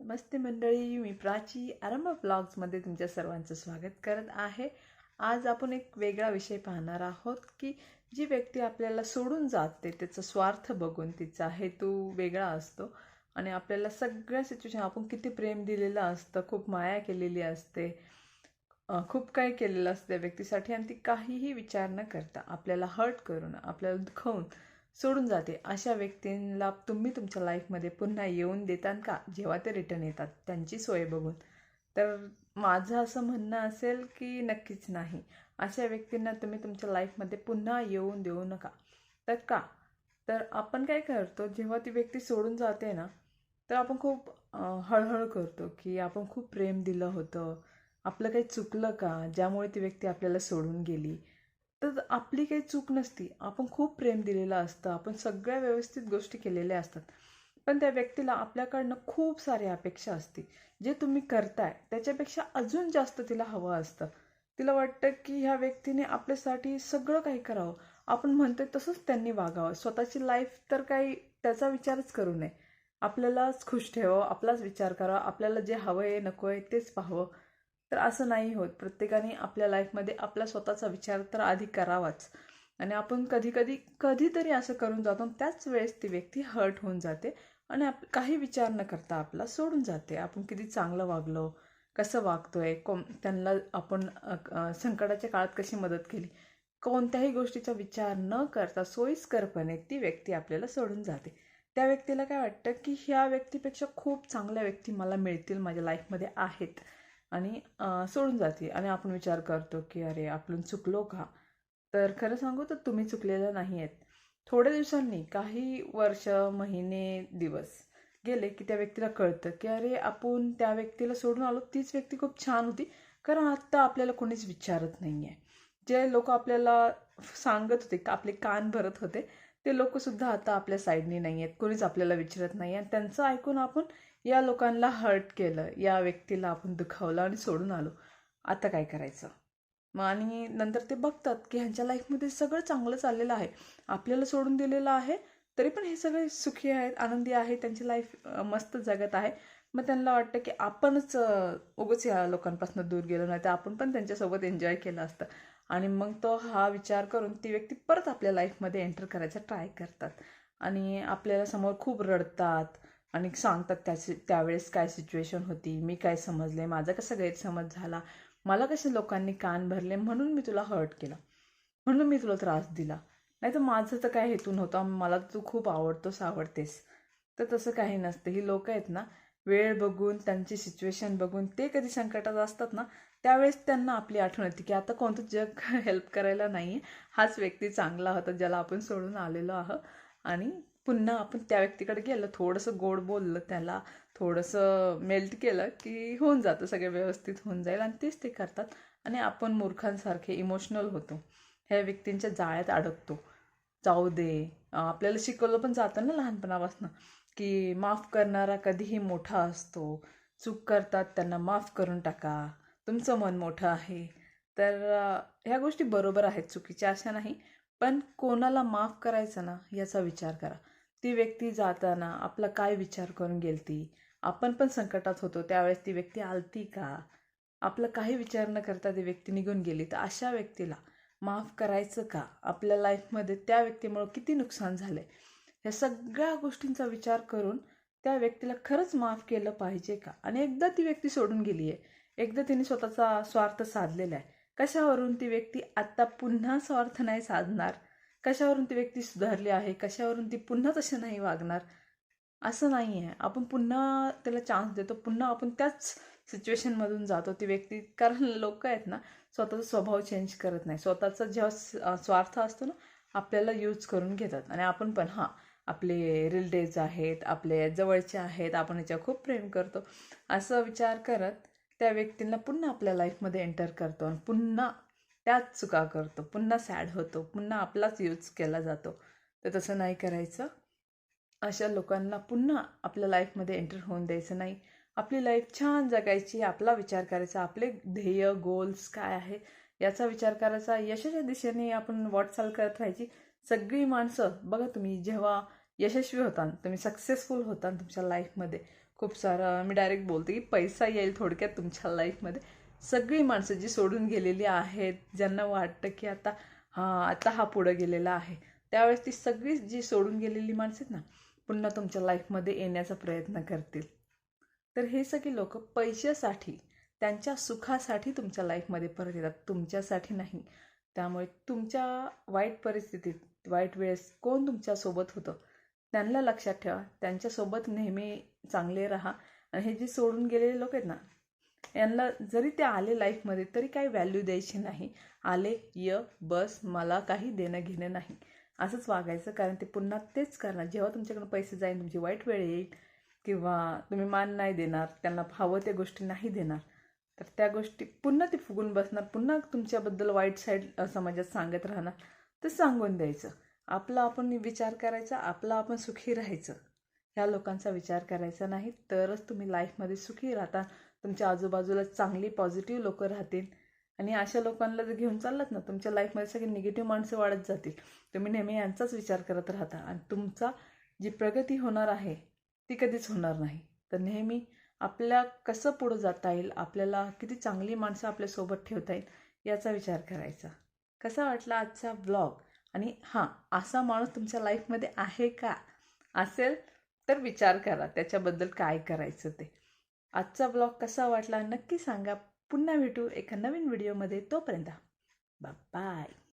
नमस्ते मंडळी मी प्राची. आरंभ ब्लॉग्समध्ये तुमच्या सर्वांचं स्वागत करत आहे. आज आपण एक वेगळा विषय पाहणार आहोत की जी व्यक्ती आपल्याला सोडून जाते त्याचा स्वार्थ बघून तिचा हेतू वेगळा असतो आणि आपल्याला सगळ्या सिच्युएशन आपण किती प्रेम दिलेलं असतं खूप माया केलेली असते खूप काही केलेलं असतं त्या व्यक्तीसाठी आणि ती काहीही विचार न करता आपल्याला हर्ट करून आपल्याला दुखवून सोडून जाते. अशा व्यक्तींना तुम्ही तुमच्या लाईफमध्ये पुन्हा येऊन देतात का? जेव्हा ते रिटर्न येतात. त्यांची सोय बघून. तर माझं असं म्हणणं असेल की नक्कीच नाही. अशा व्यक्तींना तुम्ही तुमच्या लाईफमध्ये पुन्हा येऊन देऊ नका. तर का? तर आपण काय करतो जेव्हा ती व्यक्ती सोडून जाते ना तर आपण खूप हळहळ करतो की आपण खूप प्रेम दिलं होतं. आपलं काही चुकलं का? ज्यामुळे ती व्यक्ती आपल्याला सोडून गेली. तर आपली काही चूक नसती. आपण खूप प्रेम दिलेलं असतं. आपण सगळ्या व्यवस्थित गोष्टी केलेल्या असतात. पण त्या व्यक्तीला आपल्याकडनं खूप साऱ्या अपेक्षा असते. जे तुम्ही करताय त्याच्यापेक्षा अजून जास्त तिला हवं असतं. तिला वाटतं की ह्या व्यक्तीने आपल्यासाठी सगळं काही करावं. आपण म्हणतोय तसंच त्यांनी वागावं. स्वतःची लाईफ तर काही त्याचा विचारच करू नये. आपल्यालाच खुश ठेवावं. आपलाच विचार करावा. आपल्याला जे हवं आहे नको आहे तेच पाहावं. तर असं नाही होत. प्रत्येकाने आपल्या लाईफमध्ये आपला स्वतःचा विचार तर आधी करावाच. आणि आपण कधी कधी कधीतरी असं करून जातो आणि त्याच वेळेस ती व्यक्ती हर्ट होऊन जाते आणि आप काही विचार न करता आपला सोडून जाते. आपण किती चांगलं वागलो कसं वागतोय कोण त्यांना आपण संकटाच्या काळात कशी मदत केली कोणत्याही गोष्टीचा विचार न करता सोयीस्करपणे ती व्यक्ती आपल्याला सोडून जाते. त्या व्यक्तीला काय वाटतं की ह्या व्यक्तीपेक्षा खूप चांगल्या व्यक्ती मला मिळतील माझ्या लाईफमध्ये आहेत. आणि सोडून जाते. आणि आपण विचार करतो की अरे आपण चुकलो का? तर खरं सांगू तर तुम्ही चुकलेलं नाही आहेत थोड्या दिवसांनी काही वर्ष महिने दिवस गेले की त्या व्यक्तीला कळतं की अरे आपण त्या व्यक्तीला सोडून आलो. तीच व्यक्ती खूप छान होती. कारण आत्ता आपल्याला कोणीच विचारत नाही आहे जे लोक आपल्याला सांगत होते का आपले कान भरत होते ते लोकसुद्धा आता आपल्या साईडनी नाही आहेत कोणीच आपल्याला विचारत नाही आणि त्यांचं ऐकून आपण या लोकांना हर्ट केलं. या व्यक्तीला आपण दुखावलं आणि सोडून आलो. आता काय करायचं? मग आणि नंतर ते बघतात की ह्यांच्या लाईफमध्ये सगळं चांगलं चाललेलं आहे. आपल्याला सोडून दिलेलं आहे तरी पण हे सगळे सुखी आहेत आनंदी आहेत. त्यांची लाईफ मस्त जगत आहे. मग त्यांना वाटतं की आपणच उगच उगाच या लोकांपासून दूर गेलो नाही तर आपण पण त्यांच्यासोबत एन्जॉय केलं असतं. आणि मग तो हा विचार करून ती व्यक्ती परत आपल्या लाईफमध्ये एंटर करायचा ट्राय करतात. आणि आपल्याला समोर खूप रडतात. आणि सांगतात त्याची त्यावेळेस काय सिच्युएशन होती मी काय समजले माझा कसा गैरसमज झाला मला कसे लोकांनी कान भरले म्हणून मी तुला हर्ट केला. म्हणून मी तुला त्रास दिला. नाही तर माझं तर काय हेतू? नव्हता मला तू खूप आवडतोस आवडतेस. तर तसं काही नसतं. ही लोक आहेत ना वेळ बघून त्यांची सिच्युएशन बघून ते कधी संकटात असतात ना त्यावेळेस त्यांना आपली आठवण येते की आता कोणतं जग हेल्प करायला नाही आहे हाच व्यक्ती चांगला होता ज्याला आपण सोडून आलेलो आहोत. आणि पुन्हा आपण त्या व्यक्तीकडे गेलं थोडंसं गोड बोललं त्याला थोडंसं मेल्ट केलं की होऊन जातं सगळं व्यवस्थित होऊन जाईल आणि तेच ते करतात आणि आपण मूर्खांसारखे इमोशनल होतो. ह्या व्यक्तींच्या जाळ्यात अडकतो. जाऊ दे. आपल्याला शिकवलं पण जातं ना लहानपणापासून की माफ करणारा कधीही मोठा असतो. चूक करतात त्यांना माफ करून टाका. तुमचं मन मोठं आहे. तर ह्या गोष्टी बरोबर आहेत चुकीच्या अशा नाही. पण कोणाला माफ करायचं ना याचा विचार करा. ती व्यक्ती जाताना आपला काय विचार करून गेलती? आपण पण संकटात होतो त्यावेळेस ती व्यक्ती आलती का? आपलं काही विचार न करता ती व्यक्ती निघून गेली. तर अशा व्यक्तीला माफ करायचं का? आपल्या लाईफमध्ये त्या व्यक्तीमुळं किती नुकसान झालं आहे ह्या सगळ्या गोष्टींचा विचार करून त्या व्यक्तीला खरंच माफ केलं पाहिजे का? आणि एकदा ती व्यक्ती सोडून गेली आहे एकदा तिने स्वतःचा स्वार्थ साधलेला आहे कशावरून ती व्यक्ती आत्ता पुन्हा स्वार्थ नाही साधणार? कशावरून ती व्यक्ती सुधारली आहे? कशावरून ती पुन्हा तसं नाही वागणार? असं नाही आहे आपण पुन्हा त्याला चान्स देतो. पुन्हा आपण त्याच सिच्युएशनमधून जातो. ती व्यक्ती कारण लोक आहेत ना स्वतःचा स्वभाव चेंज करत नाही. स्वतःचा जेव्हा स्वार्थ असतो ना आपल्याला यूज करून घेतात. आणि आपण पण हां आपले रिलेटिव्ज आहेत आपले जवळचे आहेत आपण याच्यावर खूप प्रेम करतो. असं विचार करत त्या व्यक्तींना पुन्हा आपल्या लाईफमध्ये एंटर करतो. आणि पुन्हा त्याच चुका करतो पुन्हा सॅड होतो पुन्हा आपलाच यूज केला जातो. तर तसं नाही करायचं. अशा लोकांना पुन्हा आपल्या लाईफमध्ये एंटर होऊन द्यायचं नाही. आपली लाईफ छान जगायची आपला विचार करायचा आपले ध्येय गोल्स काय आहे याचा विचार करायचा. यशाच्या दिशेने आपण वाटचाल करत राहायची. सगळी माणसं बघा तुम्ही जेव्हा यशस्वी होता तुम्ही सक्सेसफुल होता तुमच्या लाईफमध्ये खूप सारं मी डायरेक्ट बोलते की पैसा येईल थोडक्यात तुमच्या लाईफमध्ये सगळी माणसं जी सोडून गेलेली आहेत ज्यांना वाटतं की आता हां आता हा पुढं गेलेला आहे त्यावेळेस ती सगळी जी सोडून गेलेली माणसं आहेत ना पुन्हा तुमच्या लाईफमध्ये येण्याचा प्रयत्न करतील. तर हे सगळी लोक पैशासाठी त्यांच्या सुखासाठी तुमच्या लाईफमध्ये परत येतात तुमच्यासाठी नाही. त्यामुळे तुमच्या वाईट परिस्थितीत वाईट वेळेस कोण तुमच्यासोबत होतं त्यांना लक्षात ठेवा त्यांच्यासोबत नेहमी चांगले राहा. आणि हे जे सोडून गेलेले लोक आहेत ना यांना जरी ते आले लाईफमध्ये तरी काही व्हॅल्यू द्यायची नाही. आले य बस मला काही देणं घेणं नाही. असंच वागायचं कारण ते पुन्हा तेच करणार. जेव्हा तुमच्याकडून पैसे जाईल तुमची वाईट वेळ येईल किंवा तुम्ही मान नाही देणार त्यांना हवं त्या गोष्टी नाही देणार तर त्या गोष्टी पुन्हा ते फुगून बसणार पुन्हा तुमच्याबद्दल वाईट साईड समाजात सांगत राहणार. तर सांगून द्यायचं. आपला आपण विचार करायचा आपला आपण सुखी राहायचं. ह्या लोकांचा विचार करायचा नाही तरच तुम्ही लाईफमध्ये सुखी राहता. तुमच्या आजूबाजूला चांगली पॉझिटिव्ह लोकं राहतील. आणि अशा लोकांना जर घेऊन चाललात ना तुमच्या लाईफमध्ये सगळी निगेटिव्ह माणसं वाढत जातील. तुम्ही नेहमी यांचाच विचार करत राहता. आणि तुमचा जी प्रगती होणार आहे ती कधीच होणार नाही. तर नेहमी आपल्या कसं पुढं जाता येईल आपल्याला किती चांगली माणसं आपल्यासोबत ठेवता येईल याचा विचार करायचा. कसा वाटला आजचा ब्लॉग आणि हां असा माणूस तुमच्या लाईफमध्ये आहे का? असेल तर विचार करा. त्याच्याबद्दल काय करायचं ते. आजचा ब्लॉग कसा वाटला नक्की सांगा. पुन्हा भेटू एका नवीन व्हिडिओमध्ये तोपर्यंत बाय